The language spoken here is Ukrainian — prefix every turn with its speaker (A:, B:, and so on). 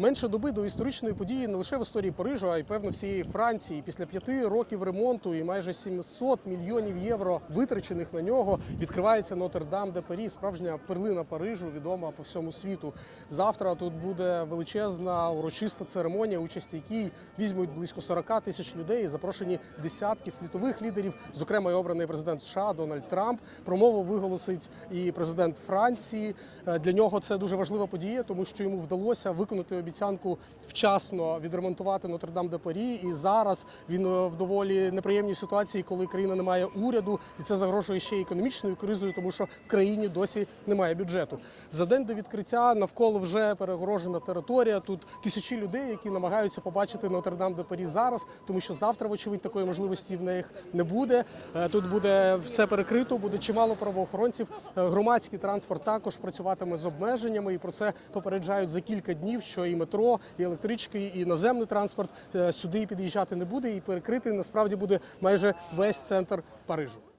A: Менше доби до історичної події не лише в історії Парижу, а й певно всієї Франції. Після п'яти років ремонту і майже 700 мільйонів євро витрачених на нього відкривається Нотр-Дам де Парі, справжня перлина Парижу, відома по всьому світу. Завтра тут буде величезна урочиста церемонія, участь якій візьмуть близько 40 тисяч людей. Запрошені десятки світових лідерів, зокрема і обраний президент США Дональд Трамп. Промову виголосить і президент Франції. Е, Для нього це дуже важлива подія, тому що йому вдалося виконати обіцянку вчасно відремонтувати Нотр-Дам де Парі. І зараз він е, в доволі неприємній ситуації, коли країна не має уряду, і це загрожує ще економічною кризою, тому що в країні досі немає бюджету. За день до відкриття навколо вже перегорожена територія. Тут тисячі людей, які намагаються побачити Нотр-Дам де Парі зараз, тому що завтра, вочевидь, такої можливості в них не буде. Е, Тут буде все перекрито, буде чимало правоохоронців. Е, Громадський транспорт також працюватиме з обмеженнями, і про це попереджають за кілька днів, що і метро, і електрички, і наземний транспорт е, сюди під'їжджати не буде, і перекрити насправді буде майже весь центр Парижу.